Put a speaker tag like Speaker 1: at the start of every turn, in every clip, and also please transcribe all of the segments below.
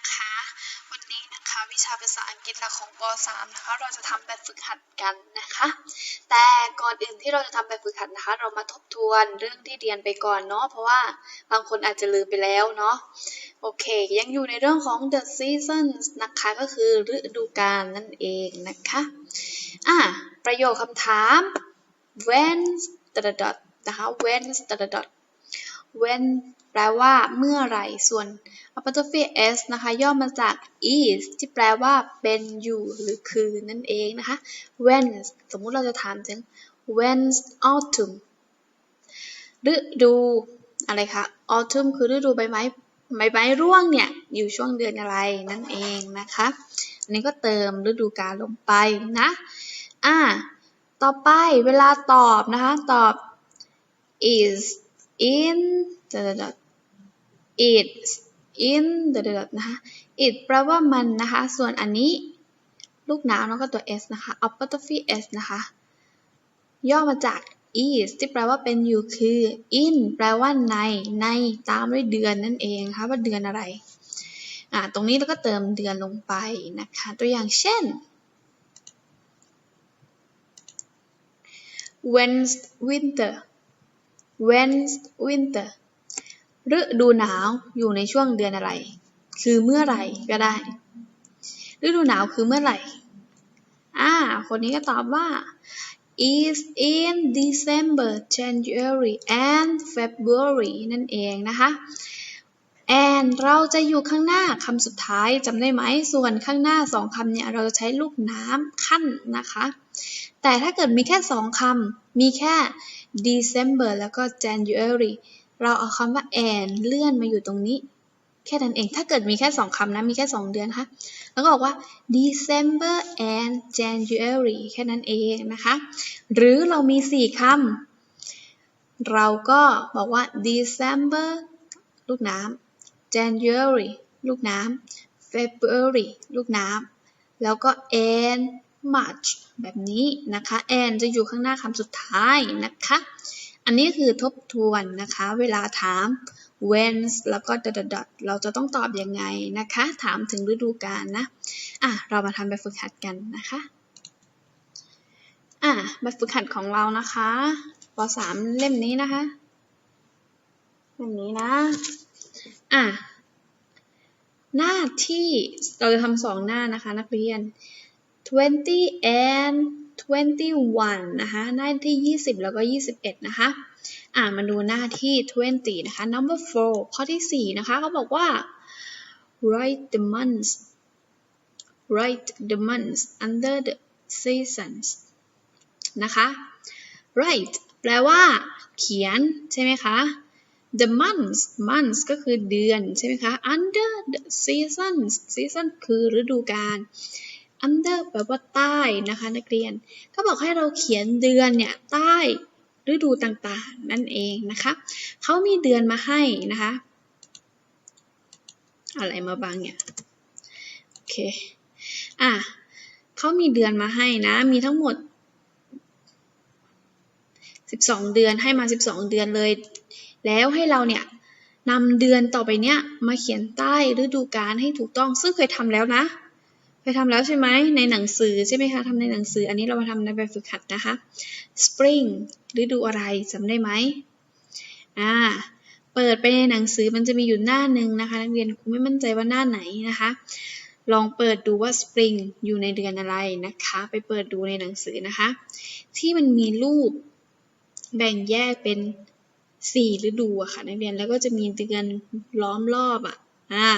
Speaker 1: นะคะ วันนี้นะคะวิชาภาษาอังกฤษหลักของป .3 นะคะ เราจะทำแบบฝึกหัดกันนะคะ แต่ก่อนอื่นที่เราจะทำแบบฝึกหัดนะคะ เรามาทบทวนเรื่องที่เรียนไปก่อนเนาะ เพราะว่าบางคนอาจจะลืมไปแล้วเนาะ โอเค ยังอยู่ในเรื่องของ the seasons นะคะ ก็คือฤดูกาลนั่นเองนะคะ อะ ประโยคคำถาม when dot dot นะคะ when dot dot when แปลว่าเมื่อไรส่วน apostrophe s นะคะย่อมาจาก is ที่แปลว่าเป็นอยู่หรือคือนั่นเองนะคะ when สมมุติเราจะถามถึง when autumn ฤดูอะไรคะ autumn คือฤดูใบไม้ใบไม้ร่วงเนี่ยอยู่ช่วงเดือนอะไรนั่นเองนะคะอันนี้ก็เติมฤดูกาลลงไปนะอ่าต่อไปเวลาตอบนะคะตอบ is in ดดด it in ดดดนะคะ it แปลว่ามันนะคะ ส่วนอันนี้ลูกน้ำแล้วก็ตัว s นะคะ apostrophe s นะคะ ย่อมาจาก is ที่แปลว่าเป็นอยู่คือ in แปลว่าใน ในตามด้วยเดือนนั่นเองนะคะว่าเดือนอะไร อ่า ตรงนี้เราก็เติมเดือนลงไปนะคะ ตัวอย่างเช่น when winter when winter ฤดูหนาวอยู่ในช่วงเดือนอะไร คือเมื่อไหร่ก็ได้ ฤดูหนาวคือเมื่อไหร่ อ่า คนนี้ก็ตอบว่า is in December January and February นั่นเองนะคะ and เราจะอยู่ข้างหน้าคำสุดท้ายจำได้ไหม ส่วนข้างหน้าสองคำเนี่ย เราจะใช้ลูกน้ำขั้นนะคะ แต่ถ้าเกิดมีแค่สองคำมีแค่ December แล้วก็ January เราเอาคำว่า and เลื่อนมาอยู่ตรงนี้ แค่นั้นเอง ถ้าเกิดมีแค่สองคำนะ มีแค่สองเดือนคะแล้วก็บอกว่า December and January แค่นั้นเองนะคะ หรือเรามีสี่คำ เราก็บอกว่า December ลูกน้ำ January ลูกน้ำ February ลูกน้ำ แล้วก็ and March แบบนี้นะคะ and จะอยู่ข้างหน้าคำสุดท้ายนะคะ อันนี้คือทบทวนนะคะ เวลาถาม when แล้วก็ dot dot เราจะต้องตอบยังไงนะคะ ถามถึงฤดูกาลนะ อะ เรามาทำแบบฝึกหัดกันนะคะ อะแบบฝึกหัดของเรานะคะป .3 เล่มนี้นะคะ เล่มนี้นะ อะ หน้าที่เราจะทำสองหน้านะคะ นักเรียน 20 and 21นะคะหน้าที่ 20 แล้วก็ 21 นะคะ อ่ามาดูหน้าที่20นะคะ number 4ข้อที่ 4 นะคะเขาบอกว่า write the months write the months under the seasons นะคะ write แปลว่า เขียน ใช่ไหมคะ the months months ก็คือเดือน ใช่ไหมคะ under the seasons season คือฤดูกาล under แปลว่าใต้นะคะ นักเรียนเขาบอกให้เราเขียนเดือนเนี่ยใต้ฤดูต่างๆ นั่นเองนะคะเขามีเดือนมาให้นะคะ อะไรมาบางเนี่ย โอเค อะเขามีเดือนมาให้นะ มีทั้งหมด 12 เดือนให้มา 12 เดือนเลย แล้วให้เราเนี่ยนำเดือนต่อไปเนี้ยมาเขียนใต้ฤดูกาลให้ถูกต้อง ซึ่งเคยทำแล้วนะ เคยทำแล้วใช่ไหมในหนังสือใช่ไหมคะทำในหนังสืออันนี้เรามาทำในแบบฝึกหัดนะคะ spring ฤดูอะไรจำได้ไหมอ่าเปิดไปในหนังสือมันจะมีอยู่หน้าหนึ่งนะคะ นักเรียนครูไม่มั่นใจว่าหน้าไหนนะคะ ลองเปิดดูว่า spring อยู่ในเดือนอะไรนะคะ ไปเปิดดูในหนังสือนะคะ ที่มันมีรูปแบ่งแยกเป็นสี่ฤดูอะค่ะนักเรียนแล้วก็จะมีเดือนล้อมรอบอะอ่า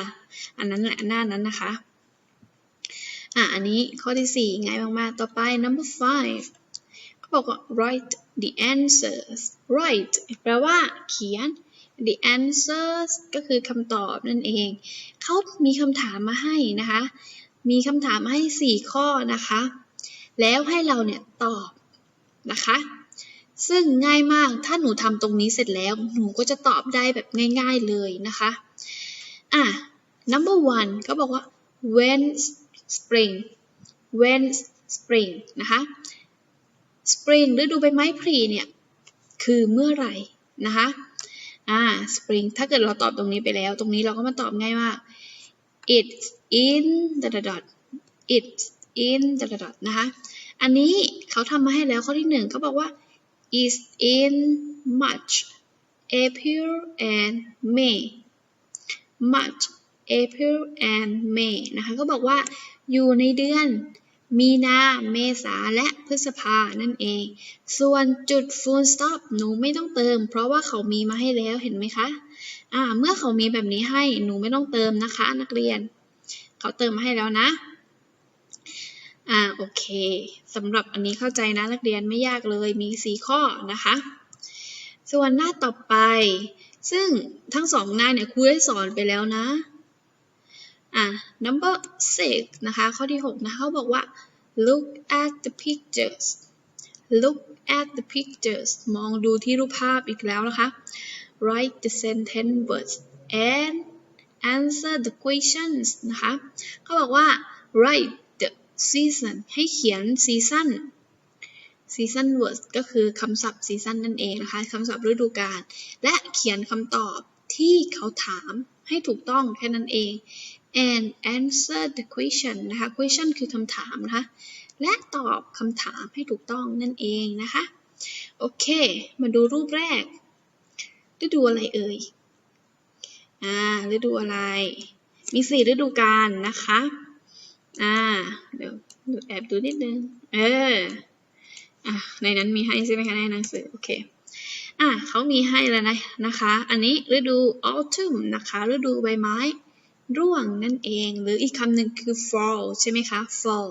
Speaker 1: อันนั้นแหละหน้านั้นนะคะ อะ อันนี้ข้อที่สี่ง่ายมากๆ ต่อไป number five เขาบอกว่า write the answers write แปลว่าเขียน the answers ก็คือคำตอบนั่นเอง เขามีคำถามมาให้นะคะ มีคำถามมาให้สี่ข้อนะคะ แล้วให้เราเนี่ยตอบนะคะ ซึ่งง่ายมาก ถ้าหนูทำตรงนี้เสร็จแล้ว หนูก็จะตอบได้แบบง่าย ๆเลยนะคะ อะ number one ก็บอกว่า when spring when spring นะคะ spring ฤดูใบไม้ผลิเนี่ย คือเมื่อไหร่นะคะอ่า spring ถ้าเกิดเราตอบตรงนี้ไปแล้ว ตรงนี้เราก็มาตอบง่ายมาก it's in dot dot dot it's in dot dot dot นะคะ อันนี้เขาทำมาให้แล้วข้อที่หนึ่งเขาบอกว่า is in March April and May March April and May นะคะก็บอกว่าอยู่ในเดือนมีนา เมษา และพฤษภา นั่นเอง ส่วนจุด full stop หนูไม่ต้องเติม เพราะว่าเขามีมาให้แล้ว เห็นไหมคะ อ่า เมื่อเขามีแบบนี้ให้ หนูไม่ต้องเติมนะคะ นักเรียน เขาเติมมาให้แล้วนะ อ่า โอเคสำหรับอันนี้เข้าใจนะนักเรียนไม่ยากเลย มี 4 ข้อนะคะ ส่วนหน้าต่อไป ซึ่งทั้งสองหน้าเนี่ยครูได้สอนไปแล้วนะ อะ number six นะคะ ข้อที่6นะคะเขาบอกว่า look at the pictures look at the pictures มองดูที่รูปภาพอีกแล้วนะคะ write the sentence words and answer the questions นะคะเขาบอกว่า write the season ให้เขียน season season words ก็คือคำศัพท์ season นั่นเองนะคะคำศัพท์ฤดูกาลและเขียนคำตอบที่เขาถามให้ถูกต้องแค่นั้นเอง and answer the question นะคะ question คือคำถามนะคะ และตอบคำถามให้ถูกต้องนั่นเองนะคะ โอเค มาดูรูปแรก ฤดูอะไรเอ่ย อ่า ฤดูอะไร มีสี่ฤดูกาลนะคะ อ่า เดี๋ยวแอบดูนิดนึง เออ อะ ในนั้นมีให้ใช่ไหมคะในหนังสือ โอเคอะเขามีให้แล้วนะนะคะ อันนี้ฤดู autumn นะคะ ฤดูใบไม้ ร่วงนั่นเอง หรืออีกคำหนึ่งคือ fall ใช่ไหมคะ fall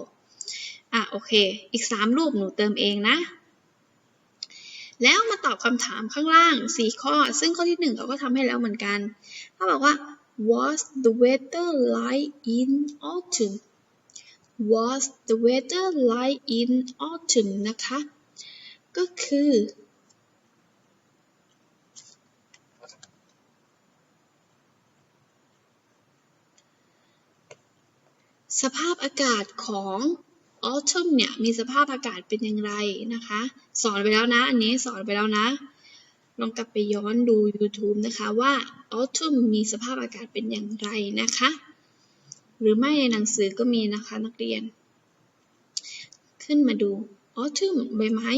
Speaker 1: อะโอเค อีกสามรูปหนูเติมเองนะ แล้วมาตอบคำถามข้างล่าง 4 ข้อ ซึ่งข้อที่ 1เขาก็ทำให้แล้วเหมือนกันเขาบอกว่า was the weather like in autumn was the weather like in autumn นะคะ ก็คือ สภาพอากาศของ autumn เนี่ยมีสภาพอากาศเป็นอย่างไรนะคะ สอนไปแล้วนะ อันนี้สอนไปแล้วนะ ลองกลับไปย้อนดู YouTube นะคะว่า autumn มีสภาพอากาศเป็นอย่างไรนะคะ หรือไม่ในหนังสือก็มีนะคะนักเรียน ขึ้นมาดู autumn ใบไม้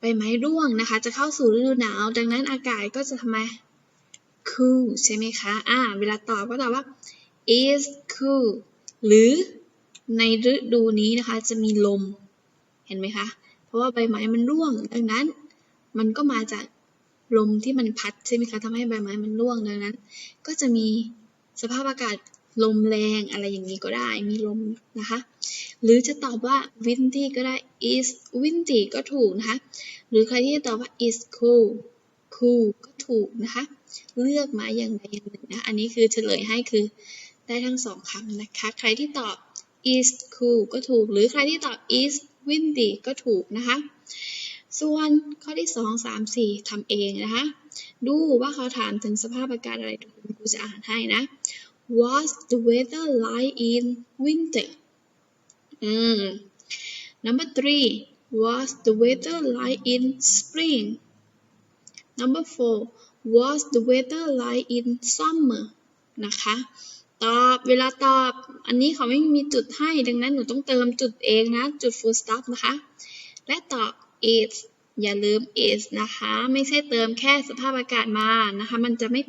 Speaker 1: ใบไม้ร่วงนะคะ จะเข้าสู่ฤดูหนาว ดังนั้นอากาศก็จะทำไม cool ใช่ไหมคะ อ่า เวลาตอบก็ตอบว่า is cool หรือในฤดูนี้นะคะจะมีลม เห็นไหมคะ เพราะว่าใบไม้มันร่วง ดังนั้น มันก็มาจากลมที่มันพัดใช่ไหมคะทำให้ใบไม้มันร่วงดังนั้น ก็จะมีสภาพอากาศลมแรงอะไรอย่างนี้ก็ได้ มีลมนะคะ หรือจะตอบว่า windy ก็ได้ is windy ก็ถูกนะคะ หรือใครที่จะตอบว่า is cool cool ก็ถูกนะคะ เลือกมาอย่างใดอย่างหนึ่งนะ อันนี้คือเฉลยให้คือ ได้ทั้งสองคำนะคะ ใครที่ตอบ is cool ก็ถูก หรือใครที่ตอบ is windy ก็ถูกนะคะ ส่วนข้อที่ 2 3 4ทำเองนะคะ ดูว่าเขาถามถึงสภาพอากาศอะไรคุณครูจะอ่านให้นะ What's the weather like in winter อืม number three What's the weather like in spring number four What's the weather like in summer นะคะ ตอบ เวลาตอบ อันนี้เขาไม่มีจุดให้ ดังนั้นหนูต้องเติมจุดเองนะ จุด full stop นะคะ และตอบ is อย่าลืม is นะคะ ไม่ใช่เติมแค่สภาพอากาศมานะคะ มันจะไม่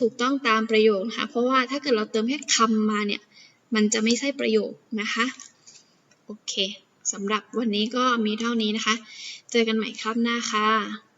Speaker 1: ถูกต้องตามประโยคนะคะ เพราะว่าถ้าเกิดเราเติมแค่คำมาเนี่ย มันจะไม่ใช่ประโยคนะคะ โอเคสำหรับวันนี้ก็มีเท่านี้นะคะ เจอกันใหม่ครับหน้าค่ะ